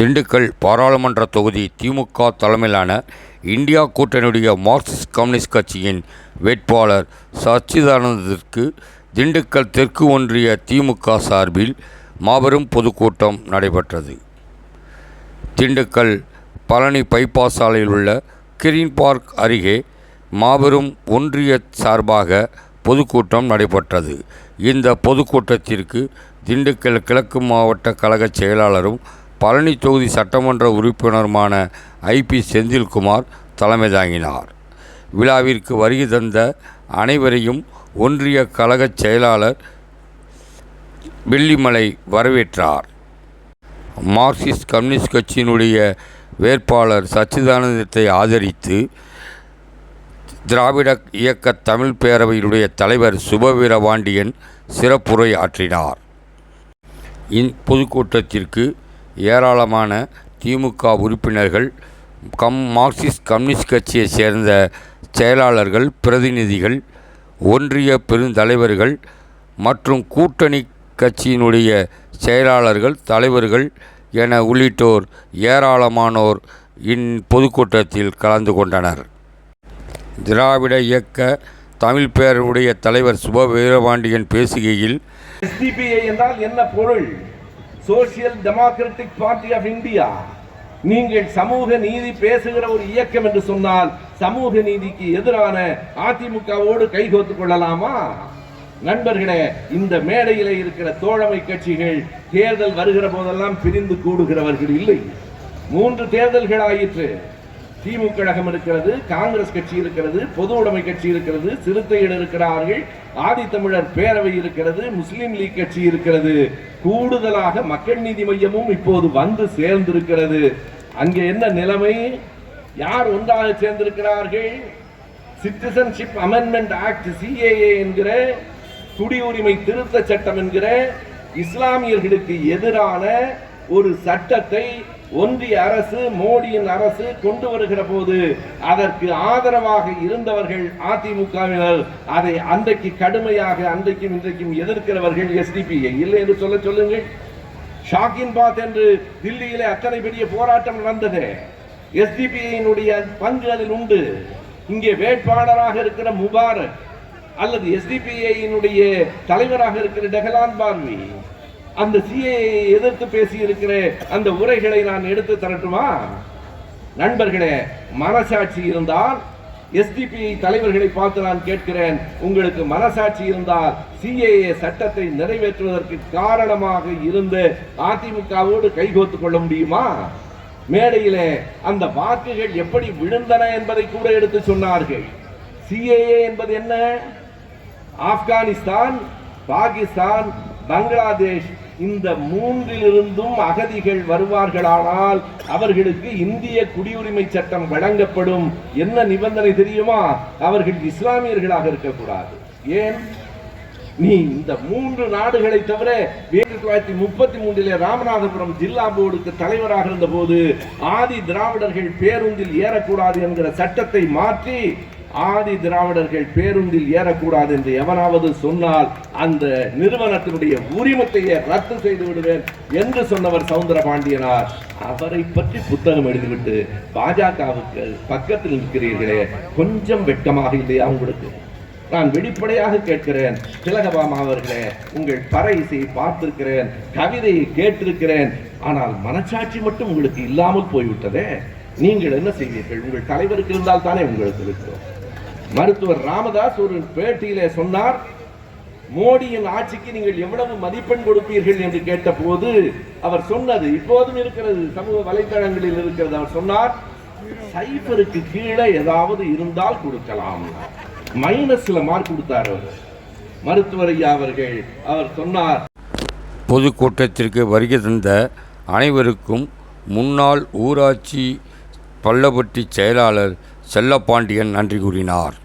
திண்டுக்கல் பாராளுமன்ற தொகுதி திமுக தலைமையிலான இந்தியா கூட்டணியுடைய மார்க்சிஸ்ட் கம்யூனிஸ்ட் கட்சியின் வேட்பாளர் சச்சிதானந்திற்கு திண்டுக்கல் தெற்கு ஒன்றிய திமுக சார்பில் மாபெரும் பொதுக்கூட்டம் நடைபெற்றது. திண்டுக்கல் பழனி பைபாஸ் சாலையில் உள்ள கிரீன் பார்க் அருகே மாபெரும் ஒன்றிய சார்பாக பொதுக்கூட்டம் நடைபெற்றது. இந்த பொதுக்கூட்டத்திற்கு திண்டுக்கல் கிழக்கு மாவட்ட கழக செயலாளரும் பழனி தொகுதி சட்டமன்ற உறுப்பினருமான ஐபி செந்தில்குமார் தலைமை தாங்கினார். விழாவிற்கு வருகை தந்த அனைவரையும் ஒன்றிய கழக செயலாளர் வெள்ளிமலை வரவேற்றார். மார்க்சிஸ்ட் கம்யூனிஸ்ட் கட்சியினுடைய வேட்பாளர் சச்சிதானந்தத்தை ஆதரித்து திராவிட இயக்க தமிழ் பேரவையினுடைய தலைவர் சுபவீரபாண்டியன் சிறப்புரை ஆற்றினார். இந் பொதுக்கூட்டத்திற்கு ஏராளமான திமுக உறுப்பினர்கள் கம் மார்க்சிஸ்ட் கம்யூனிஸ்ட் கட்சியைச் சேர்ந்த செயலாளர்கள் பிரதிநிதிகள் ஒன்றிய பெருந்தலைவர்கள் மற்றும் கூட்டணி கட்சியினுடைய செயலாளர்கள் தலைவர்கள் என உள்ளிட்டோர் ஏராளமானோர் இன் பொதுக்கூட்டத்தில் கலந்து கொண்டனர். திராவிட இயக்க தமிழ் பேரனுடைய தலைவர் சுப வீரபாண்டியன் பேசுகையில் என்றால் என்ன பொருள்? Social Democratic Party of India நீங்கள் சமூக நீதி பேசுகிற ஒரு இயக்கம் என்று சொன்னால் சமூக நீதிக்கு எதிரான அதிமுகவோடு கைகோத்துக் கொள்ளலாமா? நண்பர்களே இந்த மேடையில் இருக்கிற தோழமை கட்சிகள் தேர்தல் வருகிற போதெல்லாம் பிரிந்து கூடுகிறவர்கள் இல்லை. மூன்று தேர்தல்கள் ஆயிற்று. திமுக கழகம் இருக்கிறது காங்கிரஸ் கட்சி இருக்கிறது பொது உடைமை கட்சி இருக்கிறது சிறுத்தைகள் இருக்கிறார்கள் ஆதித்தமிழர் பேரவை இருக்கிறது முஸ்லிம் லீக் கட்சி இருக்கிறது. கூடுதலாக மக்கள் நீதி மையமும் இப்போது வந்து சேர்ந்திருக்கிறது. அங்கே என்ன நிலைமை? யார் ஒன்றாக சேர்ந்திருக்கிறார்கள்? சிட்டிசன்ஷிப் அமெண்ட்மெண்ட் ஆக்ட் சிஏஏ என்கிற குடியுரிமை திருத்த சட்டம் என்கிற இஸ்லாமியர்களுக்கு எதிரான ஒரு சட்டத்தை ஒன்றிய அரசு மோடியின் அரசு கொண்டு வருகிற போது அதற்கு ஆதரவாக இருந்தவர்கள் அதிமுகவினர் அதை அன்றைக்கு கடுமையாக அன்றைக்கும் இன்றைக்கும் எதிர்க்கிறவர்கள் எஸ்டிபிஐ இல்லை என்று சொல்ல சொல்லுங்கள். ஷாக்கின் பாத் என்று தில்லியிலே அத்தனை பெரிய போராட்டம் நடந்தது. எஸ்டிபிஐனுடைய பங்கு அதில் உண்டு. இங்கே வேட்பாளராக இருக்கிற முபாரக் அல்லது எஸ்டிபிஐனுடைய தலைவராக இருக்கிற டெஹலான் பார்வி அந்த சிஏ எதிர்த்து பேசி இருக்கிற அந்த உரைகளை நான் எடுத்து தரட்டுமா? நண்பர்களே மனசாட்சி இருந்தால் எஸ்டிபிஐ தலைவர்களை பார்த்து நான் கேட்கிறேன். உங்களுக்கு மனசாட்சி இருந்தால் சிஏஏ சட்டத்தை நிறைவேற்றுவதற்கு காரணமாக இருந்து அதிமுகவோடு கைகோத்து கொள்ள முடியுமா? மேடையிலே அந்த வாக்குகள் எப்படி விழுந்தன என்பதை கூட எடுத்து சொன்னார்கள். சிஏஏ என்பது என்ன? ஆப்கானிஸ்தான் பாகிஸ்தான் பங்களாதேஷ் இந்த மூன்றிலிருந்தும் அகதிகள் வருவார்களானால் அவர்களுக்கு இந்திய குடியுரிமை சட்டம் வழங்கப்படும். என்ன நிபந்தனை தெரியுமா? அவர்கள் இஸ்லாமியர்களாக இருக்கக்கூடாது. ஏன்? நீ இந்த மூன்று நாடுகளை தவிர ஆயிரத்தி தொள்ளாயிரத்தி முப்பத்தி மூன்றிலே ராமநாதபுரம் ஜில்லா போர்டுக்கு தலைவராக இருந்த போது ஆதி திராவிடர்கள் பேருந்தில் ஏறக்கூடாது என்கிற சட்டத்தை மாற்றி ஆதி திராவிடர்கள் பேருந்தில் ஏறக்கூடாது என்று எவனாவது சொன்னால் அந்த நிறுவனத்தினுடைய உரிமத்தையே ரத்து செய்து விடுவேன் என்று சொன்னவர் சவுந்தர பாண்டியனார் அவரை பற்றி புத்தகம் எழுதிவிட்டு பாஜகவுக்கு பக்கத்தில் நிற்கிறீர்களே கொஞ்சம் வெட்கமாக இல்லையா உங்களுக்கு? நான் வெளிப்படையாக கேட்கிறேன் திலகபாமா அவர்களே உங்கள் பறை இசையை பார்த்திருக்கிறேன் கவிதையை கேட்டிருக்கிறேன் ஆனால் மனச்சாட்சி மட்டும் உங்களுக்கு இல்லாமல் போய்விட்டதே. நீங்கள் என்ன செய்வீர்கள்? உங்கள் தலைவருக்கு இருந்தால் தானே உங்களுக்கு இருக்கிறோம் மருத்துவர் ராமதாஸ் ஒரு பேட்டியிலே சொன்னார் மோடியின் ஆட்சிக்கு நீங்கள் எவ்வளவு மதிப்பெண் கொடுப்பீர்கள்? என்று கேட்டபோது அவர் சொன்னது இப்போதும் இருக்கிறது சமூக வலைதளங்களில் இருக்கிறது. அவர் சொன்னார் சைபருக்கு கீழே ஏதாவது இருந்தால் கொடுக்கலாம். மைனஸ்ல மார்க் கொடுத்தார் அவர். மருத்துவர் ஐயா அவர்கள் அவர் சொன்னார் பொதுக்கூட்டத்திற்கு வருகை தந்த அனைவருக்கும் முன்னாள் ஊராட்சி பள்ளப்பட்டி செயலாளர் செல்லப்பாண்டியன் நன்றி கூறினார்.